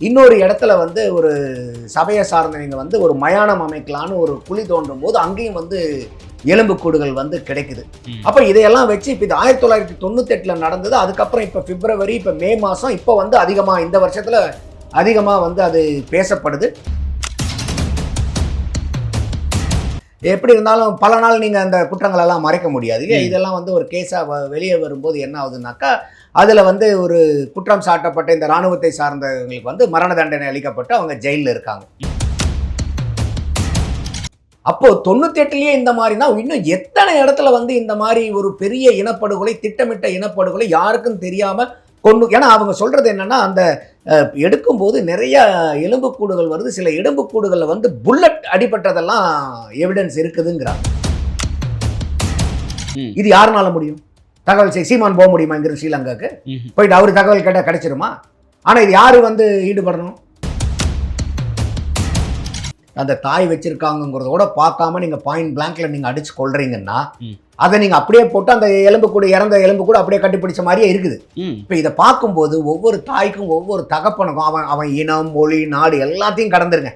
இன்னொரு இடத்துல வந்து ஒரு சபையை சார்ந்தவங்க வந்து ஒரு மயானம் அமைக்கலான்னு ஒரு குழி தோண்டும் போது அங்கேயும் வந்து எலும்புக்கூடுகள் வந்து கிடைக்குது. அப்போ இதையெல்லாம் வச்சு இப்போ இது ஆயிரத்தி தொள்ளாயிரத்தி தொண்ணூத்தெட்டில் நடந்தது. அதுக்கப்புறம் இப்போ பிப்ரவரி இப்போ மே மாதம் இப்போ வந்து அதிகமாக இந்த வருஷத்தில் அதிகமாக வந்து அது பேசப்படுது. எப்படி இருந்தாலும் பல நாள் நீங்கள் அந்த குற்றங்கள் எல்லாம் மறைக்க முடியாது. இல்லையா. இதெல்லாம் வந்து ஒரு கேஸாக வெளியே வரும்போது என்ன ஆகுதுனாக்கா அதில் வந்து ஒரு குற்றம் சாட்டப்பட்ட இந்த இராணுவத்தை சார்ந்தவங்களுக்கு வந்து மரண தண்டனை அளிக்கப்பட்டு அவங்க ஜெயிலில் இருக்காங்க. அப்போ தொண்ணூத்தி எட்டுலயே இந்த மாதிரினா இன்னும் எத்தனை இடத்துல வந்து இந்த மாதிரி ஒரு பெரிய இனப்படுகொலை திட்டமிட்ட இனப்படுகொலை யாருக்கும் தெரியாம கொண்டு ஏன்னா அவங்க சொல்றது என்னன்னா அந்த எடுக்கும்போது நிறைய எலும்புக்கூடுகள் வருது சில எலும்புக்கூடுகள்ல வந்து புல்லட் அடிபட்டதெல்லாம் எவிடன்ஸ் இருக்குதுங்கிறாங்க. இது யாருனால முடியும் தகவல் செய் சீமான் போக முடியுமா இங்கிருந்து ஸ்ரீலங்காக்கு. போயிட்டு அவர் தகவல் கேட்டால் கிடைச்சிருமா ஆனா இது யாரு வந்து ஈடுபடணும் அந்த தாய் வச்சிருக்காங்கங்கிறத கூட பார்க்காம நீங்க பாயிண்ட் பிளாங்க்ல நீங்க அடிச்சு கொள்றீங்கன்னா. அதை நீங்க அப்படியே போட்டு அந்த எலும்பு கூட இறந்த எலும்பு கூட அப்படியே கட்டிப்பிடிச்ச மாதிரியே இருக்குது. இப்போ இதை பார்க்கும்போது ஒவ்வொரு தாய்க்கும் ஒவ்வொரு தகப்பனுக்கும் அவன் அவன் இனம் மொழி நாடு எல்லாத்தையும் கடந்துருங்க.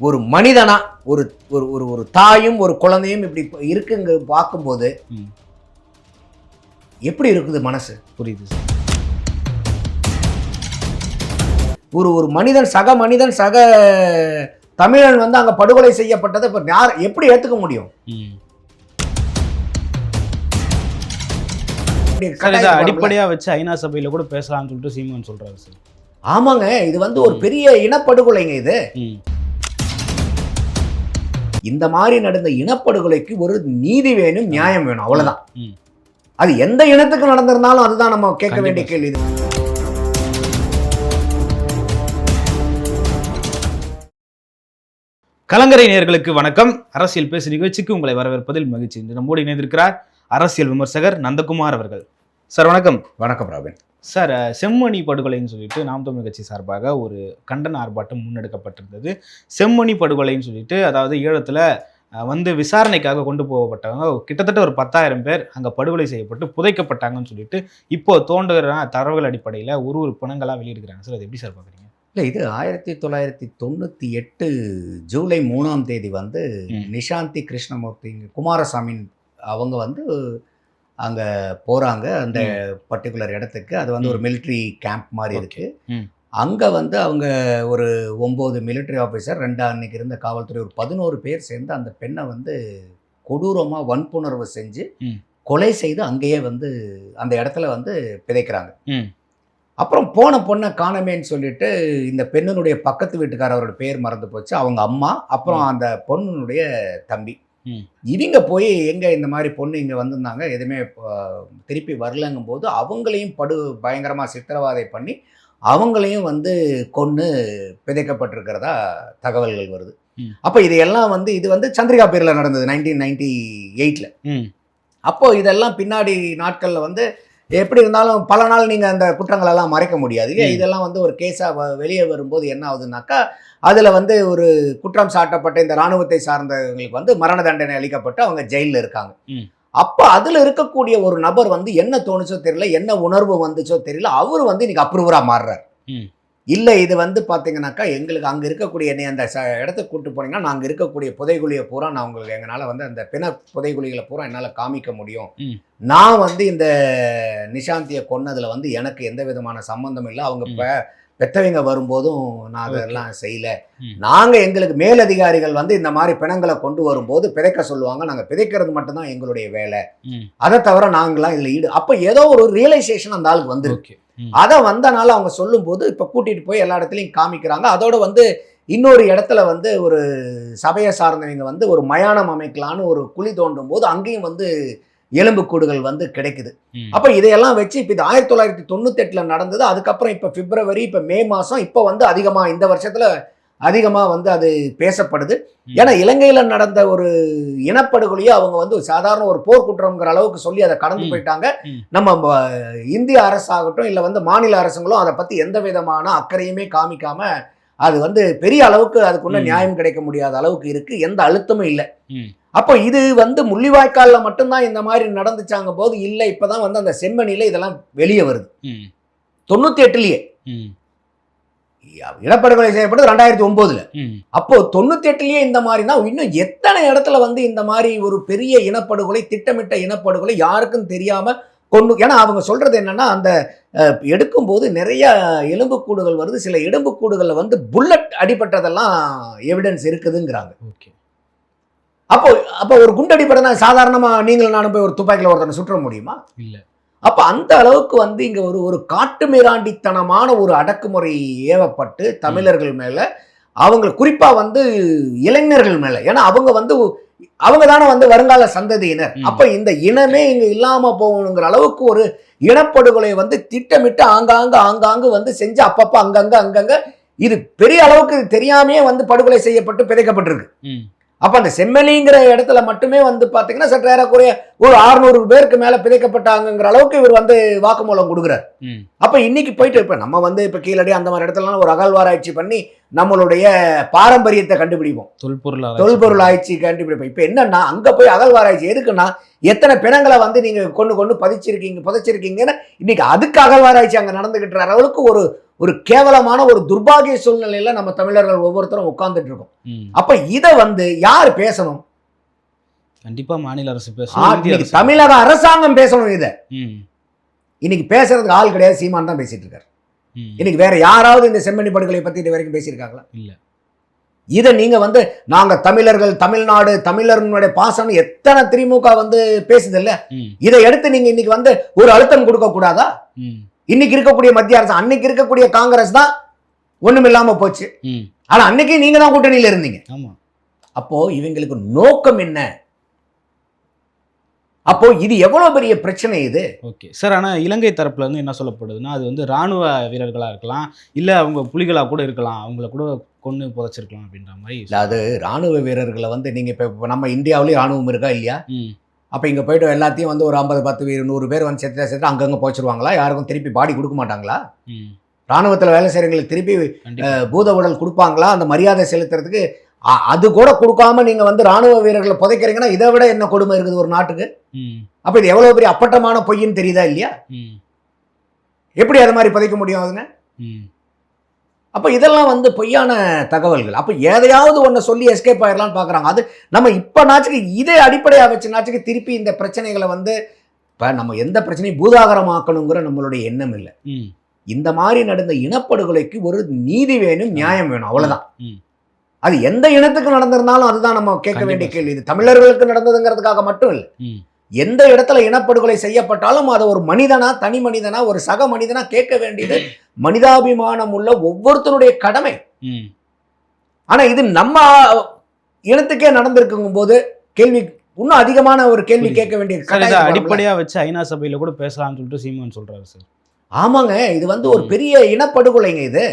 ஒரு மனிதனா ஒரு ஒரு ஒரு ஒரு தாயும் ஒரு குழந்தையும் இப்படி இருக்குங்க பார்க்கும்போது. எப்படி இருக்குது மனசு புரியுது ஒரு ஒரு மனிதன் சக மனிதன் சக தமிழன் வந்து அங்க படுகொலை செய்யப்பட்டதை இப்ப யார் எப்படி ஏத்துக்க முடியும் இதை. அடிப்படையா வச்சு ஐநா சபையில கூட பேசலாம்னு சொல்லிட்டு சீமான் சொல்றாரு சார் ஆமாங்க இது வந்து ஒரு பெரிய இனப்படுகொலைங்க இது. இந்த மாதிரி நடந்த இனப்படுகொலைக்கு ஒரு நீதி வேணும் நியாயம் வேணும் அவ்வளவுதான். அது எந்த இனத்துக்கு நடந்திருந்தாலும் அதுதான் நம்ம கேட்க வேண்டிய. கேள்வி இது கலங்கரை நேயர்களுக்கு வணக்கம் அரசியல் பேசு நிகழ்ச்சிக்கு உங்களை வரவேற்பதில் மகிழ்ச்சி நம்மோடு இணைந்திருக்கிறார் அரசியல் விமர்சகர் நந்தகுமார் அவர்கள். சார் வணக்கம். வணக்கம் ராபின். சார் செம்மணி படுகொலைன்னு சொல்லிட்டு நாம் தமிழ் கட்சி சார்பாக ஒரு கண்டன ஆர்ப்பாட்டம் முன்னெடுக்கப்பட்டிருந்தது. செம்மணி படுகொலைன்னு சொல்லிட்டு அதாவது ஈழத்தில் வந்து விசாரணைக்காக கொண்டு போகப்பட்டவங்க கிட்டத்தட்ட ஒரு பத்தாயிரம் பேர் அங்கே படுகொலை செய்யப்பட்டு புதைக்கப்பட்டாங்கன்னு சொல்லிட்டு இப்போ தோன்றுகிற தரவுகள் அடிப்படையில் ஒரு ஒரு பணங்களாக வெளியிடுகிறாங்க. சார் அது எப்படி சார் பார்க்குறீங்க? இல்லை இது ஆயிரத்தி தொள்ளாயிரத்தி தொண்ணூற்றி எட்டு ஜூலை மூணாம் தேதி வந்து. நிஷாந்தி கிருஷ்ணமூர்த்தி குமாரசாமி அவங்க வந்து அங்கே போகிறாங்க அந்த பர்டிகுலர் இடத்துக்கு அது வந்து ஒரு மிலிட்ரி கேம்ப் மாதிரி Okay. இருக்கு ம். அங்கே வந்து அவங்க ஒரு ஒம்பது மிலிட்ரி ஆஃபீஸர் ரெண்டு அன்னைக்கு இருந்த காவல்துறை ஒரு பதினோரு பேர் சேர்ந்து அந்த பெண்ணை வந்து கொடூரமாக வன்புணர்வு செஞ்சு. கொலை செய்து அங்கேயே வந்து அந்த இடத்துல வந்து பிதைக்கிறாங்க. அப்புறம் போன பொண்ணை காணமேன்னு சொல்லிட்டு இந்த பெண்ணினுடைய பக்கத்து வீட்டுக்காரரோட பேர் மறந்து போச்சு அவங்க அம்மா அப்புறம் அந்த பொண்ணுனுடைய தம்பி. இவங்க போய் எங்க இந்த மாதிரி பொண்ணு இங்க வந்திருந்தாங்க எதுவுமே திருப்பி வரலங்கும் போது அவங்களையும் படு பயங்கரமா சித்திரவாதை பண்ணி அவங்களையும் வந்து கொன்று பிதைக்கப்பட்டிருக்கிறதா தகவல்கள் வருது. அப்போ இதையெல்லாம் வந்து இது வந்து சந்திரிகா பேரில் நடந்தது நைன்டீன் நைன்டி எயிட்டில் ம். அப்போ இதெல்லாம் பின்னாடி நாட்களில் வந்து எப்படி இருந்தாலும் பல நாள் நீங்கள் அந்த குற்றங்கள் எல்லாம் மறைக்க முடியாது இல்லையா. இதெல்லாம் வந்து ஒரு கேஸாக வெளியே வரும்போது என்ன ஆகுதுனாக்கா அதில் வந்து ஒரு குற்றம் சாட்டப்பட்ட இந்த இராணுவத்தை சார்ந்தவங்களுக்கு வந்து மரண தண்டனை அளிக்கப்பட்டு அவங்க ஜெயிலில் இருக்காங்க. அப்போ அதில் இருக்கக்கூடிய ஒரு நபர் வந்து என்ன தோணுச்சோ தெரியல என்ன உணர்வு வந்துச்சோ தெரியல அவர் வந்து இன்னைக்கு அப்ரூவராக மாறுறார். இல்லை இது வந்து பார்த்தீங்கன்னாக்கா எங்களுக்கு அங்கே இருக்கக்கூடிய என்னை அந்த ச இடத்துக்கு கூட்டு போனீங்கன்னா நாங்கள் இருக்கக்கூடிய புதைகுழியை பூரா நான் உங்களுக்கு எங்களால் வந்து அந்த பிண புதைகுழிகளை பூரா என்னால் காமிக்க முடியும். நான் வந்து இந்த நிஷாந்தியை கொன்னதுல வந்து எனக்கு எந்த விதமான சம்பந்தம் இல்லை. அவங்க ம். பெ பெத்தவங்க வரும்போதும் நான் அதெல்லாம் செய்யல. ம். நாங்க எங்களுக்கு மேலதிகாரிகள் வந்து இந்த மாதிரி பிணங்களை கொண்டு வரும்போது பிதைக்க சொல்லுவாங்க. நாங்க பிதைக்கிறது மட்டும்தான் எங்களுடைய வேலை. அதை தவிர நாங்களாம் இதுல ஈடு. அப்ப ஏதோ ஒரு ரியலைசேஷன் அந்த ஆளுக்கு வந்து ஓகே. ம் அதை வந்தனால அவங்க சொல்லும்போது இப்போ கூட்டிட்டு போய் எல்லா இடத்துலையும் காமிக்கிறாங்க. அதோட வந்து இன்னொரு இடத்துல வந்து ஒரு சபையை சார்ந்தவங்க வந்து ஒரு மயானம் அமைக்கலான்னு ஒரு குழி தோண்டும் போது அங்கேயும் வந்து எலும்புக்கூடுகள் வந்து கிடைக்குது. அப்போ இதையெல்லாம் வச்சு இப்போ இது ஆயிரத்தி தொள்ளாயிரத்தி தொண்ணூத்தெட்டில் நடந்தது. அதுக்கப்புறம் இப்போ பிப்ரவரி இப்போ மே மாதம் இப்போ வந்து அதிகமாக இந்த வருஷத்தில் அதிகமாக வந்து அது பேசப்படுது. ஏன்னா இலங்கையில் நடந்த ஒரு இனப்படுகொலையை அவங்க வந்து சாதாரண ஒரு போர் குற்றம்ங்கிற அளவுக்கு சொல்லி அதை கடந்து. போயிட்டாங்க. நம்ம இந்திய அரசாகட்டும் இல்லை வந்து மாநில அரசுங்களும் அதை பற்றி எந்த விதமான அக்கறையுமே காமிக்காம அது வந்து பெரிய அளவுக்கு அதுக்குள்ள. நியாயம் கிடைக்க முடியாத அளவுக்கு இருக்கு எந்த அழுத்தமும் இல்லை. அப்போ இது வந்து முள்ளிவாய்க்காலில் மட்டும்தான் இந்த மாதிரி நடந்துச்சாங்க போது இல்லை இப்பதான் வந்து அந்த செம்மணியில இதெல்லாம் வெளியே வருது தொண்ணூத்தி எட்டுலயே இனப்படுகொலை செய்யப்பட்டது ரெண்டாயிரத்தி ஒன்பதுல அப்போ தொண்ணூத்தி எட்டுலயே இந்த மாதிரினா இன்னும் எத்தனை இடத்துல வந்து இந்த மாதிரி ஒரு பெரிய இனப்படுகொலை திட்டமிட்ட இனப்படுகொலை யாருக்கும் தெரியாம கொண்டு ஏன்னா அவங்க சொல்றது என்னன்னா அந்த எடுக்கும்போது நிறைய எலும்புக்கூடுகள் வருது. சில எலும்புக்கூடுகள்ல வந்து புல்லட் அடிபட்டதெல்லாம் எவிடன்ஸ் இருக்குதுங்கிறாங்க. ஓகே. அப்போ அப்போ ஒரு குண்டு அடிபட்டனா சாதாரணமா நீங்கள் நானும் போய் ஒரு துப்பாக்கியில் ஒருத்தனை சுற்ற முடியுமா? இல்ல. அப்ப அந்த அளவுக்கு வந்து இங்க ஒரு ஒரு காட்டு மிராண்டித்தனமான ஒரு அடக்குமுறை ஏவப்பட்டு தமிழர்கள் மேல அவங்க குறிப்பா வந்து இளைஞர்கள் மேல. ஏன்னா அவங்க வந்து அவங்க தானே வந்து வருங்கால சந்ததியினர். அப்ப இந்த இனமே இங்க இல்லாம போகணுங்கிற அளவுக்கு ஒரு இனப்படுகொலை வந்து திட்டமிட்டு ஆங்காங்க ஆங்காங்கு வந்து செஞ்சு அப்பப்ப அங்கங்க அங்கங்க இது பெரிய அளவுக்கு தெரியாமையே வந்து படுகொலை செய்யப்பட்டு பிதைக்கப்பட்டிருக்கு. அப்ப அந்த செம்மலிங்கிற இடத்துல மட்டுமே வந்து பாத்தீங்கன்னா சற்று ஏறக்குறைய ஒரு 600 பேருக்கு மேல பிதைக்கப்பட்டாங்கங்கிற அளவுக்கு இவர் வந்து வாக்குமூலம் கொடுக்குறார். அப்ப இன்னைக்கு போயிட்டு இப்ப நம்ம வந்து இப்ப கீழடி அந்த மாதிரி இடத்துலலாம் ஒரு அகழ்வாராய்ச்சி பண்ணி நம்மளுடைய பாரம்பரியத்தை கண்டுபிடிப்போம். தொல்பொருள். தொல்பொருள் ஆய்ச்சி கண்டுபிடிப்போம். இப்ப என்னன்னா அங்க போய் அகழ்வாராய்ச்சி எதுக்குன்னா எத்தனை பிணங்களை வந்து நீங்க கொண்டு கொண்டு பதிச்சிருக்கீங்க புதைச்சிருக்கீங்கன்னு இன்னைக்கு அதுக்கு அகழ்வாராய்ச்சி அங்க நடந்துகிட்டு அளவுக்கு ஒரு ஒரு கேவலமான ஒரு துர்பாகிய சூழ்நிலையில நம்ம தமிழர்கள் ஒவ்வொருத்தரும் உட்கார்ந்துட்டு இருக்கோம். அப்ப இத வந்து யார் பேசணும்? கண்டிப்பா மாநில அரசு பேசணும். தமிழக அரசாங்கம் பேசணும் இத. இன்னைக்கு பேசுறதுக்கு ஆள் கிடையாது சீமான் தான் பேசிட்டு இருக்காரு. இன்னைக்கு வேற யாராவது இந்த செம்மணி படுகொலை பத்தி இது வரைக்கும் பேசியிருக்காங்களா? இல்ல. இதை நீங்க வந்து நாங்க தமிழர்கள் தமிழ்நாடு தமிழர்களுடைய பாசம் எத்தனை திமுக வந்து பேசுது இல்ல? இதை எடுத்து நீங்க இன்னைக்கு வந்து ஒரு அழுத்தம் கொடுக்க கூடாதா? இன்னைக்கு இருக்கக்கூடிய மத்திய அரசு அன்னைக்கு இருக்கக்கூடிய காங்கிரஸ் தான் ஒண்ணும் இல்லாம போச்சு. ஆனா அன்னைக்கு நீங்க தான் கூட்டணியில இருந்தீங்க. அப்போ இவங்களுக்கு நோக்கம் என்ன? அப்போ இது எவ்வளவு பெரிய பிரச்சனை இது? ஓகே சார் ஆனால் இலங்கை தரப்புல இருந்து என்ன சொல்லப்படுதுன்னா அது வந்து ராணுவ வீரர்களாக இருக்கலாம் இல்லை அவங்க புலிகளாக கூட இருக்கலாம் அவங்கள கூட கொன்று புதைச்சிருக்கலாம் அப்படின்ற மாதிரி இல்ல, அது ராணுவ வீரர்களை வந்து நீங்க இப்ப நம்ம இந்தியாவிலேயே ராணுவம் இருக்கா இல்லையா? அப்ப இங்க போயிட்டு எல்லாத்தையும் வந்து ஒரு ஐம்பது பத்து நூறு பேர் வந்து செத்து செத்து அங்கங்க போச்சிருவாங்களா யாருக்கும் திருப்பி பாடி கொடுக்க மாட்டாங்களா? ராணுவத்துல வேலை செய்யறவங்களுக்கு திருப்பி பூத உடல் கொடுப்பாங்களா? அந்த மரியாதை செலுத்துறதுக்கு அது கூட கொடுக்காம நீங்க வந்து ராணுவ வீரர்களை புதைக்கிறீங்கன்னா இதை விட என்ன கொடுமை இருக்குது ஒரு நாட்டுக்கு? அப்ப இது எவ்வளவு பெரிய அப்பட்டமான பொய்ன்னு தெரியுதா இல்லையா? எப்படி அது மாதிரி புதைக்க முடியும் ம். அப்ப இதெல்லாம் வந்து பொய்யான தகவல்கள். அப்ப எதையாவது ஒண்ணு சொல்லி எஸ்கேப் ஆயிடலாம்னு பாக்குறாங்க. அது நம்ம இப்ப நாச்சுக்கு இதை அடிப்படையா வச்சு நாச்சுக்கு திருப்பி இந்த பிரச்சனைகளை வந்து இப்ப நம்ம எந்த பிரச்சனையும் பூதாகரமாக்கணுங்கிற நம்மளுடைய எண்ணம் இல்லை. இந்த மாதிரி நடந்த இனப்படுகொலைக்கு ஒரு நீதி வேணும் நியாயம் வேணும். அவ்வளவுதான். ம். அது எந்த இனத்துக்கு நடந்திருந்தாலும் அதுதான் நம்ம கேட்க வேண்டிய கேள்வி. இது தமிழர்களுக்கு நடந்ததுங்கிறதுக்காக மட்டும் இல்லை. எந்த இடத்துல இனப்படுகொலை செய்யப்பட்டாலும் அதை ஒரு மனிதனா தனி மனிதனா ஒரு சக மனிதனா கேட்க வேண்டியது மனிதாபிமானம் உள்ள ஒவ்வொருத்தருடைய கடமை. ஆனா இது நம்ம இனத்துக்கே நடந்திருக்கும் போது கேள்வி இன்னும் அதிகமான ஒரு கேள்வி. கேட்க வேண்டிய. அடிப்படையா வச்சு ஐநா சபையில கூட பேசலாம்னு சொல்லிட்டு சீமான் சொல்றாரு சார். ஆமாங்க இது வந்து ஒரு. பெரிய இனப்படுகொலைங்க இது.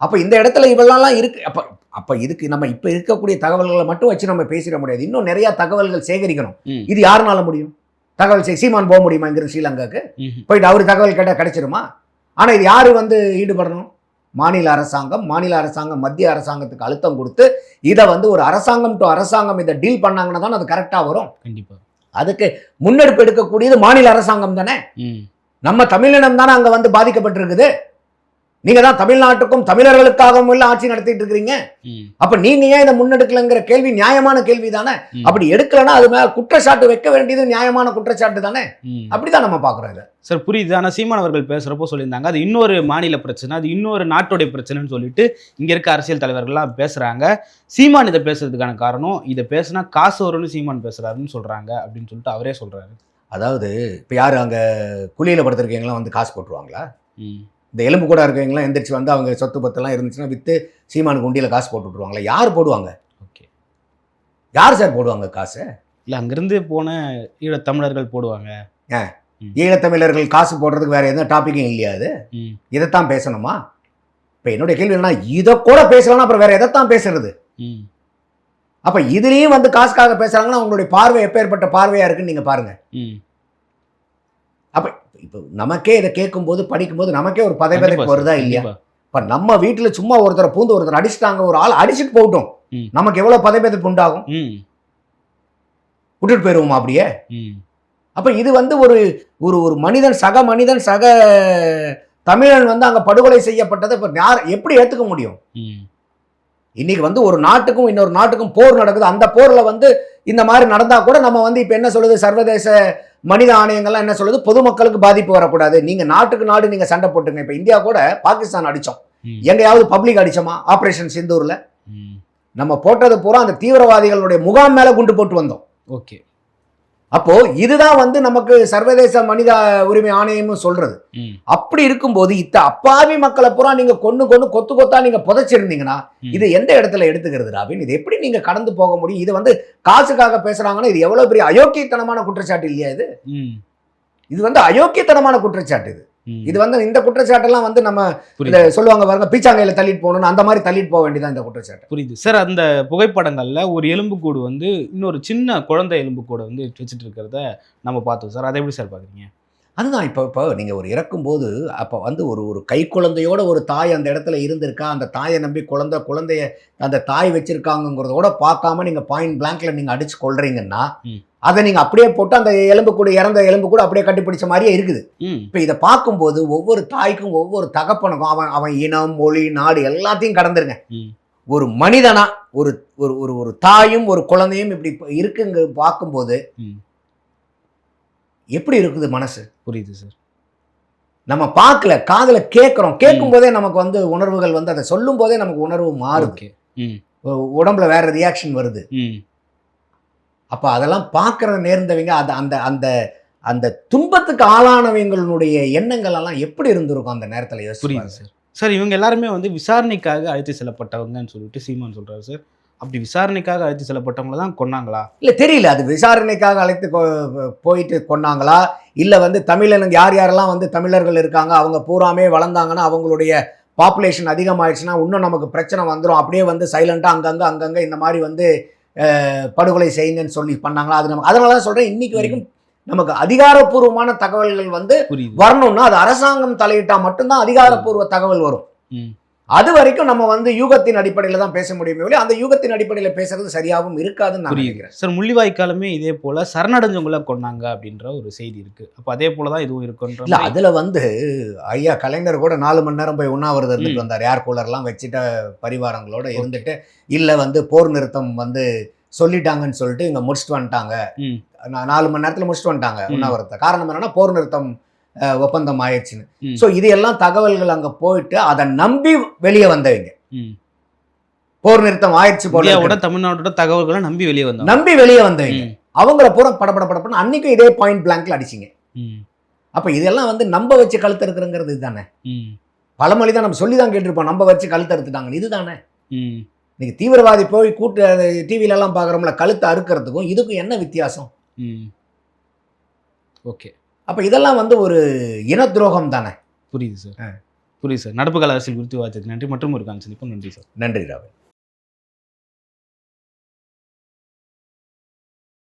அப்ப இந்த இடத்துல இவெல்லாம் இருக்கு அப்ப அப்ப இதுக்கு நம்ம இப்ப இருக்கக்கூடிய தகவல்களை மட்டும் வச்சு நம்ம பேசிட முடியாது. இன்னும் நிறைய தகவல்கள் சேகரிக்கணும். இது யாருனால முடியும்? தகவல் சே- சீமான் போக முடியுமா இங்கிருந்து ஸ்ரீலங்காக்கு? ம் போயிட்டு அவர் தகவல் கேட்டால் கிடைச்சிருமா? ஆனா இது யாரு வந்து ஈடுபடணும்? மாநில அரசாங்கம் மாநில அரசாங்கம் மத்திய அரசாங்கத்துக்கு அழுத்தம் கொடுத்து இதை வந்து ஒரு அரசாங்கம் டு அரசாங்கம் இதை டீல் பண்ணாங்கன்னா தான் அது கரெக்டா வரும். கண்டிப்பா. அதுக்கு முன்னெடுப்பு எடுக்கக்கூடியது மாநில அரசாங்கம் தானே? நம்ம தமிழினம் தானே அங்க வந்து பாதிக்கப்பட்டிருக்குது? நீங்க தான் தமிழ்நாட்டுக்கும் தமிழர்களுக்காகவும் எல்லாம் ஆட்சி நடத்திட்டு இருக்கிறீங்க. அப்ப நீங்க ஏன் இதை முன்னெடுக்கலங்கிற கேள்வி நியாயமான கேள்வி தானே. அப்படி எடுக்கலன்னா அது மேல குற்றச்சாட்டு வைக்க வேண்டியது நியாயமான குற்றச்சாட்டு தானே? அப்படிதான் நம்ம பாக்குறோம் இதை. சார் புரியுது ஆனால் சீமான் அவர்கள் பேசுகிறப்போ சொல்லியிருந்தாங்க அது இன்னொரு மாநில பிரச்சனை அது இன்னொரு நாட்டுடைய பிரச்சனைன்னு சொல்லிட்டு இங்கே இருக்க அரசியல் தலைவர்கள்லாம் பேசுகிறாங்க சீமான் இதை பேசுறதுக்கான காரணம் இதை பேசுனா காசு வரும்னு சீமான் பேசுறாருன்னு சொல்கிறாங்க அப்படின்னு சொல்லிட்டு அவரே சொல்கிறாரு அதாவது இப்போ யார் அங்கே குழியில் படுத்திருக்கீங்களாம் வந்து காசு போட்டுருவாங்களா? இந்த எலும்பு கூட இருக்கவங்களாம் எந்திரிச்சு வந்து அவங்க சொத்து பத்தெல்லாம் இருந்துச்சுன்னா விற்று சீமானுக்கு உண்டியில் காசு போட்டு விட்ருவாங்களா யார் போடுவாங்க? ஓகே. யார் சார் போடுவாங்க காசு? இல்லை அங்கேருந்து போன ஈழத் தமிழர்கள் போடுவாங்க ஈழத்தமிழர்கள் காசு போடுறதுக்கு வேற எந்த டாப்பிக்கும் இல்லையா அது? இதைத்தான் பேசணுமா? இப்போ என்னுடைய கேள்வி என்னன்னா இதை கூட பேசலாம் அப்புறம் வேற எதைத்தான் பேசுறது? அப்போ இதுலேயும் வந்து காசுக்காக பேசுறாங்கன்னா அவங்களுடைய பார்வை எப்பேற்பட்ட பார்வையா இருக்குன்னு நீங்க பாருங்க. ம். இப்போ நமக்கே இதை கேட்கும்போது படிக்கும்போது நமக்கே ஒரு பதைப்பதைப்பு சார், வருதா இல்லையா. இப்ப நம்ம வீட்டுல சும்மா ஒருத்தரை பூந்து ஒருத்தர் அடிச்சிட்டாங்க ஒரு ஆள் அடிச்சுட்டு போகட்டும். நமக்கு எவ்வளவு பதைப்பதைப்பு உண்டாகும்? ம். விட்டுட்டு போயிருவோமா அப்படியே? அப்ப இது வந்து ஒரு ஒரு ஒரு மனிதன் சக மனிதன் சக தமிழன் வந்து அங்க படுகொலை செய்யப்பட்டதை இப்ப யார் எப்படி ஏத்துக்க முடியும்? இன்னைக்கு வந்து ஒரு நாட்டுக்கும் இன்னொரு நாட்டுக்கும் போர் நடக்குது. அந்த போர்ல வந்து இந்த மாதிரி நடந்தா கூட நம்ம வந்து இப்ப என்ன சொல்லுது சர்வதேச மனித ஆணையங்கள்லாம் என்ன சொல்லுது? பொதுமக்களுக்கு பாதிப்பு வரக்கூடாது. நீங்க நாட்டுக்கு நாடு நீங்க சண்டை போட்டுங்க. இப்ப இந்தியா கூட பாகிஸ்தான் அடிச்சோம். எங்கேயாவது பப்ளிக் அடிச்சோமா? ஆபரேஷன் சிந்தூர்ல. நம்ம போட்டது பூரா அந்த தீவிரவாதிகளுடைய முகாம் மேல குண்டு போட்டு வந்தோம். ஓகே. அப்போ இதுதான் வந்து நமக்கு சர்வதேச மனித உரிமை ஆணையமும் சொல்றது. அப்படி இருக்கும்போது இத்த அப்பாவி மக்களை பூரா நீங்க கொண்டு கொண்டு கொத்து கொத்தா நீங்க புதைச்சிருந்தீங்கன்னா. இது எந்த இடத்துல எடுத்துக்கிறது ராபின்? இது எப்படி நீங்க கடந்து போக முடியும்? இது வந்து காசுக்காக பேசுறாங்கன்னா இது எவ்வளவு பெரிய அயோக்கியத்தனமான குற்றச்சாட்டு இல்லையா இது? இது வந்து அயோக்கியத்தனமான குற்றச்சாட்டு இது. இது வந்து இந்த குற்றச்சாட்டெல்லாம் வந்து நம்ம சொல்லுவாங்க பாருங்க பீச்சாங்கையில தள்ளிட்டு போகணும் அந்த மாதிரி தள்ளிட்டு போக வேண்டியதான் இந்த குற்றச்சாட்டு. புரியுது. சார் அந்த புகைப்படங்கள்ல ஒரு எலும்புக்கூடு வந்து இன்னொரு சின்ன குழந்தை எலும்புக்கூடை வந்து வச்சுட்டு இருக்கிறத நம்ம பார்த்தோம். சார் அதை எப்படி சார் பாக்குறீங்க அதுதான் இப்போ இப்போ நீங்கள் ஒரு இறக்கும்போது அப்போ வந்து ஒரு ஒரு கை குழந்தையோட ஒரு தாய் அந்த இடத்துல இருந்திருக்கா அந்த தாயை நம்பி குழந்தை குழந்தைய அந்த தாய் வச்சிருக்காங்கங்கிறதோட பார்க்காம நீங்கள் பாயிண்ட் பிளாங்க்ல நீங்கள் அடிச்சு கொள்றீங்கன்னா. அதை நீங்கள் அப்படியே போட்டு அந்த எலும்பு கூட இறந்த எலும்பு கூட அப்படியே கட்டிப்பிடிச்ச மாதிரியே இருக்குது இப்போ இதை பார்க்கும்போது ஒவ்வொரு தாய்க்கும் ஒவ்வொரு தகப்பனுக்கும் அவன் அவன் இனம் மொழி நாடு எல்லாத்தையும் கடந்துருங்க. ஒரு மனிதனா ஒரு ஒரு ஒரு ஒரு தாயும் ஒரு குழந்தையும் இப்படி இருக்குங்க பார்க்கும்போது. எப்படி இருக்குது மனசு? புரியுது சார் நம்ம பார்க்கல காதுல கேட்குறோம். கேட்கும் போதே நமக்கு வந்து உணர்வுகள் வந்து அதை சொல்லும் போதே நமக்கு உணர்வு மாறுது. உடம்புல வேற ரியாக்ஷன் வருது. அப்ப அதெல்லாம் பார்க்கற நேர்ந்தவங்க அது அந்த அந்த அந்த துன்பத்துக்கு ஆளானவங்களுடைய எண்ணங்கள் எல்லாம் எப்படி இருந்திருக்கும் அந்த நேரத்துல புரியுது. சார் சார் இவங்க எல்லாருமே வந்து விசாரணைக்காக அழைத்து செல்லப்பட்டவங்கன்னு சொல்லிட்டு சீமான் சொல்றாரு சார் அப்படி விசாரணைக்காக அழைத்து செல்லப்பட்டவங்கள தான் கொன்னாங்களா? இல்ல தெரியல. அது விசாரணைக்காக அழைத்து போயிட்டு கொண்டாங்களா இல்ல வந்து தமிழனுங்க யார் யாரெல்லாம் வந்து தமிழர்கள் இருக்காங்க அவங்க பூராமே வளர்ந்தாங்கன்னா அவங்களுடைய பாப்புலேஷன் அதிகமாயிடுச்சுன்னா இன்னும் நமக்கு பிரச்சனை வந்துடும் அப்படியே வந்து சைலண்டா அங்கங்க அங்கங்க இந்த மாதிரி வந்து படுகொலை செய்யுங்கன்னு சொல்லி பண்ணாங்களா? அது நம்ம அதனால தான் சொல்றேன். இன்னைக்கு வரைக்கும் நமக்கு அதிகாரப்பூர்வமான தகவல்கள் வந்து வரணும்னா அது அரசாங்கம் தலையிட்டா மட்டும்தான் அதிகாரப்பூர்வ தகவல் வரும். அது வரைக்கும் நம்ம வந்து யூகத்தின் அடிப்படையில தான் பேச முடியுமே ஒழிய அந்த யூகத்தின் அடிப்படையில பேசுறது சரியாகவும் இருக்காதுன்னு நான் நினைக்கிறேன். சார் முள்ளிவாய்க்காலுமே இதே போல சரணடைஞ்சவங்கள கொன்னாங்க அப்படின்ற ஒரு செய்தி இருக்கு. அப்ப அதே போல தான் இதுவும் இருக்குன்ற இல்ல அதுல வந்து ஐயா கலைஞர் கூட நாலு மணி நேரம் போய் உண்ணாவிரதம் இருந்துட்டு வந்தார். ஏர் கூலர்லாம் வச்சுட்ட பரிவாரங்களோட இருந்துட்டு இல்ல வந்து போர் நிறுத்தம் வந்து சொல்லிட்டாங்கன்னு சொல்லிட்டு இங்க முடிச்சுட்டு வந்துட்டாங்க. நாலு மணி நேரத்துல முடிச்சுட்டு வந்துட்டாங்க ம். உண்ணாவிரதத்தை. காரணம் என்னன்னா போர் நிறுத்தம் ஒப்பந்தம் ஆயிடுச்சுன்னு. இது எல்லாம் தகவல்கள் அங்க போயிட்டு அதை நம்பி வெளியே வந்தவங்க. போர் நிறுத்தம் ஆயிடுச்சு போல. தமிழ்நாட்டோட தகவல்களை நம்பி வெளியே வந்தாங்க நம்பி வெளியே வந்தவங்க. அவங்கள பூரா படபட படப்படன்னு அன்னைக்கும் இதே பாயிண்ட் பிளாங்க்ல அடிச்சிங்க. அப்ப இதெல்லாம் வந்து நம்ப வச்சு கழுத்து இருக்கிறங்கிறது இதுதானே? பழமொழி தான் நம்ம சொல்லி தான் கேட்டிருப்போம். நம்ப வச்சு கழுத்து அறுத்துட்டாங்க. இதுதானே. இன்னைக்கு தீவிரவாதி போய் கூட்டு டிவில எல்லாம் பாக்குறோம்ல கழுத்தை அறுக்கிறதுக்கும் இதுக்கும் என்ன வித்தியாசம். ஓகே. அப்ப இதெல்லாம் வந்து ஒரு இன துரோகம் தானே? புரியுது சார் புரியுது சார் நடப்பு கால அரசியல் குறித்து வாச்சதுக்கு நன்றி. மற்றும் ஒரு கான்சனிப்பு நன்றி சார் நன்றி ராவல்